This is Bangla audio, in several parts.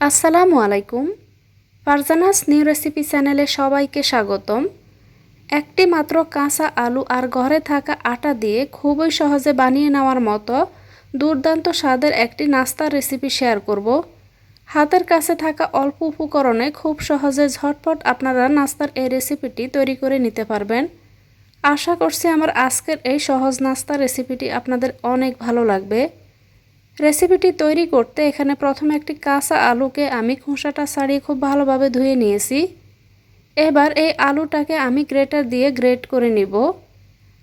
আসসালামু আলাইকুম। ফারজানাস নিউ রেসিপি চ্যানেলে সবাইকে স্বাগতম। একটি মাত্র কাঁচা আলু আর ঘরে থাকা আটা দিয়ে খুবই সহজে বানিয়ে নেওয়ার মতো দুর্দান্ত স্বাদের একটি নাস্তার রেসিপি শেয়ার করব। হাতের কাছে থাকা অল্প উপকরণে খুব সহজে ঝটপট আপনারা নাস্তার এই রেসিপিটি তৈরি করে নিতে পারবেন। আশা করছি আমার আজকের এই সহজ নাস্তা রেসিপিটি আপনাদের অনেক ভালো লাগবে। রেসিপিটি তৈরি করতে এখানে প্রথমে একটি কাঁচা আলুকে আমি খোসাটা ছাড়িয়ে খুব ভালোভাবে ধুয়ে নিয়েছি। এবার এই আলুটাকে আমি গ্রেটার দিয়ে গ্রেট করে নিব।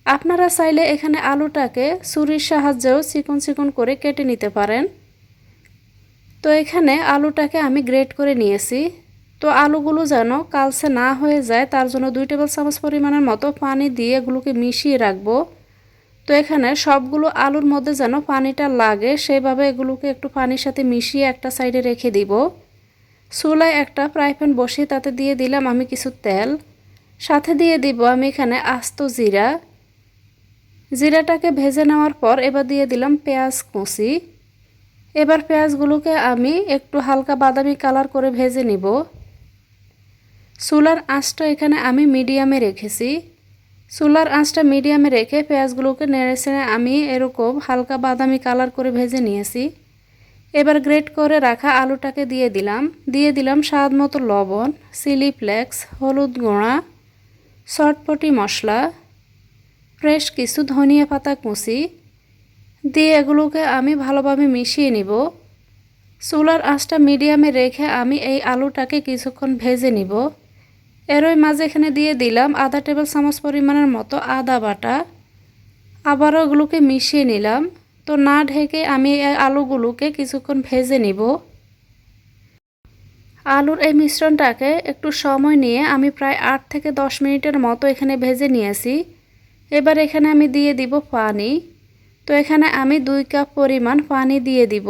আপনারা চাইলে এখানে আলুটাকে ছুরির সাহায্যেও চিকন চিকন করে কেটে নিতে পারেন। তো এখানে আলুটাকে আমি গ্রেট করে নিয়েছি। তো আলুগুলো যেন কালসে না হয়ে যায়, তার জন্য দুই টেবিল চামচ পরিমাণের মতো পানি দিয়ে এগুলোকে মিশিয়ে রাখব। তো এখানে সবগুলো আলুর মধ্যে যেন পানিটা লাগে, সেভাবে এগুলোকে একটু পানির সাথে মিশিয়ে একটা সাইডে রেখে দিব। চুলায় একটা ফ্রাই প্যান বসিয়ে তাতে দিয়ে দিলাম আমি কিছু তেল। সাথে দিয়ে দিব আমি এখানে আস্ত জিরা। জিরাটাকে ভেজে নেওয়ার পর এবার দিয়ে দিলাম পেঁয়াজ কুচি। এবার পেঁয়াজগুলোকে আমি একটু হালকা বাদামি কালার করে ভেজে নিব। চুলার আঁচটা এখানে আমি মিডিয়ামে রেখেছি। চুলার আঁচটা মিডিয়ামে রেখে পেঁয়াজগুলোকে নেড়ে ছেড়ে আমি এরকম হালকা বাদামি কালার করে ভেজে নিয়েছি। এবার গ্রেট করে রাখা আলুটাকে দিয়ে দিলাম। দিয়ে দিলাম স্বাদ মতো লবণ, চিলি ফ্লেক্স, হলুদ গুঁড়া চটপটি মশলা, ফ্রেশ কিছু ধনিয়া পাতা কুচি। দিয়ে এগুলোকে আমি ভালোভাবে মিশিয়ে নিব। চুলার আঁচটা মিডিয়ামে রেখে আমি এই আলুটাকে কিছুক্ষণ ভেজে নিব। এরই মাঝে এখানে দিয়ে দিলাম আধা টেবিল চামচ পরিমাণের মতো আদা বাটা। আবারও ওগুলোকে মিশিয়ে নিলাম। তো না ঢেকে আমি আলুগুলোকে কিছুক্ষণ ভেজে নিব। আলুর এই মিশ্রণটাকে একটু সময় নিয়ে আমি প্রায় আট থেকে দশ মিনিটের মতো এখানে ভেজে নিয়েছি। এবার এখানে আমি দিয়ে দিব পানি। তো এখানে আমি দুই কাপ পরিমাণ পানি দিয়ে দিব।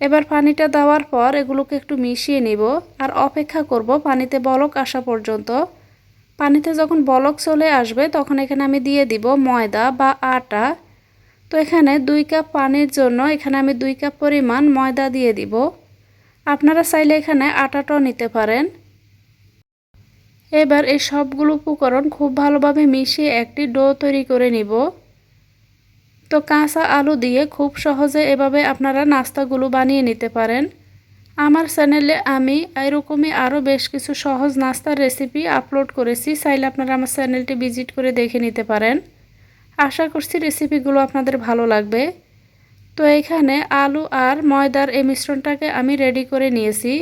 এবার পানিটা দেওয়ার পর এগুলোকে একটু মিশিয়ে নিব আর অপেক্ষা করব পানিতে বলক আসা পর্যন্ত। পানিতে যখন বলক চলে আসবে তখন এখানে আমি দিয়ে দিব ময়দা বা আটা। তো এখানে দুই কাপ পানির জন্য এখানে আমি দুই কাপ পরিমাণ ময়দা দিয়ে দিব। আপনারা চাইলে এখানে আটাটাও নিতে পারেন। এবার এই সবগুলো উপকরণ খুব ভালোভাবে মিশিয়ে একটি ডো তৈরি করে নিব। তো কাঁচা আলু দিয়ে খুব সহজে এভাবে আপনারা নাস্তাগুলো বানিয়ে নিতে পারেন। আমার চ্যানেলে আমি এরকমই আরও বেশ কিছু সহজ নাস্তার রেসিপি আপলোড করেছি, চাইলে আপনারা আমার চ্যানেলটি ভিজিট করে দেখে নিতে পারেন। আশা করছি রেসিপিগুলো আপনাদের ভালো লাগবে। তো এখানে আলু আর ময়দার এই মিশ্রণটাকে আমি রেডি করে নিয়েছি।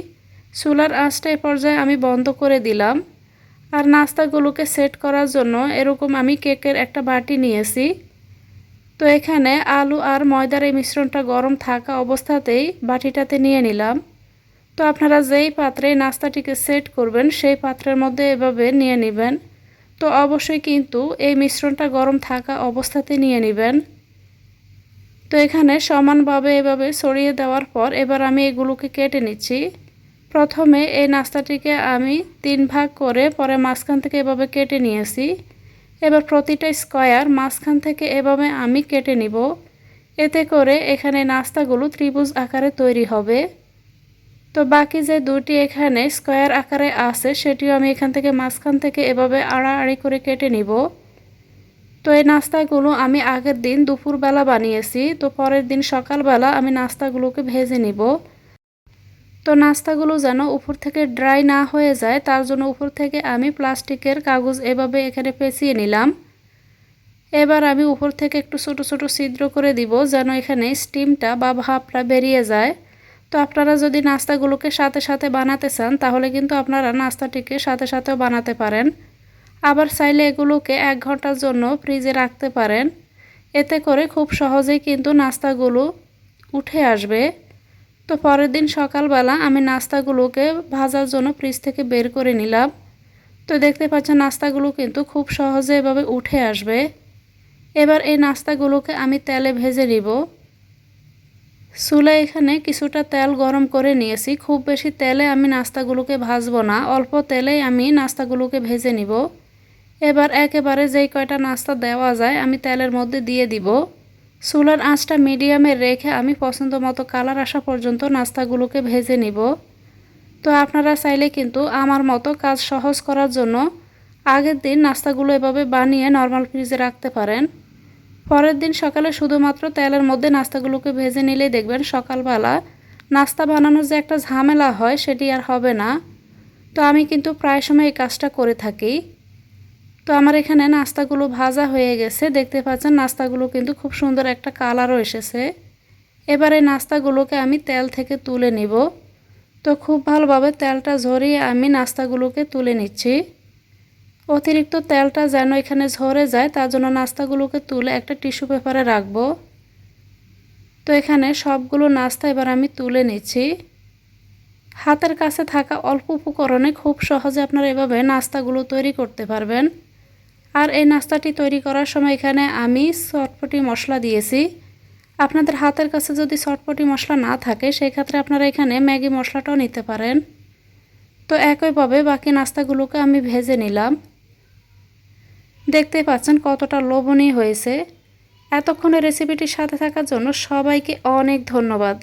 চুলার আঁচটা এ পর্যায়ে আমি বন্ধ করে দিলাম। আর নাস্তাগুলোকে সেট করার জন্য এরকম আমি কেকের একটা বাটি নিয়েছি। তো এখানে আলু আর ময়দার এই মিশ্রণটা গরম থাকা অবস্থাতেই বাটিটাতে নিয়ে নিলাম। তো আপনারা যেই পাত্রে নাস্তাটিকে সেট করবেন, সেই পাত্রের মধ্যে এভাবে নিয়ে নেবেন। তো অবশ্যই কিন্তু এই মিশ্রণটা গরম থাকা অবস্থাতে নিয়ে নেবেন। তো এখানে সমানভাবে এভাবে ছড়িয়ে দেওয়ার পর এবার আমি এগুলোকে কেটে নিচ্ছি। প্রথমে এই নাস্তাটিকে আমি তিন ভাগ করে পরে মাঝখান থেকে এভাবে কেটে নিয়েছি। এবার প্রতিটা স্কোয়ার মাঝখান থেকে এভাবে আমি কেটে নিব। এতে করে এখানে নাস্তাগুলো ত্রিভুজ আকারে তৈরি হবে। তো বাকি যে দুটি এখানে স্কোয়ার আকারে আছে, সেটিও আমি এখান থেকে মাঝখান থেকে এভাবে আড়াআড়ি করে কেটে নিব। তো এই নাস্তাগুলো আমি আগের দিন দুপুরবেলা বানিয়েছি। তো পরের দিন সকালবেলা আমি নাস্তাগুলোকে ভেজে নিব। তো নাস্তাগুলো যেন উপর থেকে ড্রাই না হয়ে যায়, তার জন্য উপর থেকে আমি প্লাস্টিকের কাগজ এভাবে এখানে পেঁচিয়ে নিলাম। এবার আমি উপর থেকে একটু ছোট ছোট ছিদ্র করে দিব যেন এখানে স্টিমটা বা ভাপটা বেরিয়ে যায়। তো আপনারা যদি নাস্তাগুলোকে সাথে সাথে বানাতে চান, তাহলে কিন্তু আপনারা নাস্তাটিকে সাথে সাথেও বানাতে পারেন। আবার চাইলে এগুলোকে এক ঘণ্টার জন্য ফ্রিজে রাখতে পারেন। এতে করে খুব সহজেই কিন্তু নাস্তাগুলো উঠে আসবে। তো পরের দিন সকালবেলা আমি নাস্তাগুলোকে ভাজার জন্য ফ্রিজ থেকে বের করে নিলাম। তো দেখতে পাচ্ছেন, নাস্তাগুলো কিন্তু খুব সহজে এভাবে উঠে আসবে। এবার এই নাস্তাগুলোকে আমি তেলে ভেজে নিব। চুলে এখানে কিছুটা তেল গরম করে নিয়েছি। খুব বেশি তেলে আমি নাস্তাগুলোকে ভাজবো না, অল্প তেলেই আমি নাস্তাগুলোকে ভেজে নিব। এবার একেবারে যেই কয়টা নাস্তা দেওয়া যায় আমি তেলের মধ্যে দিয়ে দিব। চুলার আঁচটা মিডিয়ামে রেখে আমি পছন্দ মতো কালার আসা পর্যন্ত নাস্তাগুলোকে ভেজে নিব। তো আপনারা চাইলে কিন্তু আমার মতো কাজ সহজ করার জন্য আগের দিন নাস্তাগুলো এভাবে বানিয়ে নর্মাল ফ্রিজে রাখতে পারেন। পরের দিন সকালে শুধুমাত্র তেলের মধ্যে নাস্তাগুলোকে ভেজে নিলেই দেখবেন সকালবেলা নাস্তা বানানোর যে একটা ঝামেলা হয় সেটি আর হবে না। তো আমি কিন্তু প্রায় সময় এই কাজটা করে থাকি। তো আমার এখানে নাস্তাগুলো ভাজা হয়ে গেছে। দেখতে পাচ্ছেন নাস্তাগুলো কিন্তু খুব সুন্দর একটা কালারও এসেছে। এবার নাস্তাগুলোকে আমি তেল থেকে তুলে নিব। তো খুব ভালোভাবে তেলটা ঝরিয়ে আমি নাস্তাগুলোকে তুলে নিচ্ছি। অতিরিক্ত তেলটা যেন এখানে ঝরে যায়, তার জন্য নাস্তাগুলোকে তুলে একটা টিস্যু পেপারে রাখব। তো এখানে সবগুলো নাস্তা এবার আমি তুলে নিচ্ছি। হাতের কাছে থাকা অল্প উপকরণে খুব সহজে আপনারা এভাবে নাস্তাগুলো তৈরি করতে পারবেন। আর এই নাস্তাটি তৈরি করার সময় এখানে আমি চটপটি মশলা দিয়েছি। আপনাদের হাতের কাছে যদি চটপটি মশলা না থাকে সেই ক্ষেত্রে আপনারা এখানে ম্যাগি মশলাটাও নিতে পারেন। তো একইভাবে বাকি নাস্তাগুলোকে আমি ভেজে নিলাম। দেখতে পাচ্ছেন কতটা লোভনীয় হয়েছে। এতক্ষণে রেসিপিটির সাথে থাকার জন্য সবাইকে অনেক ধন্যবাদ।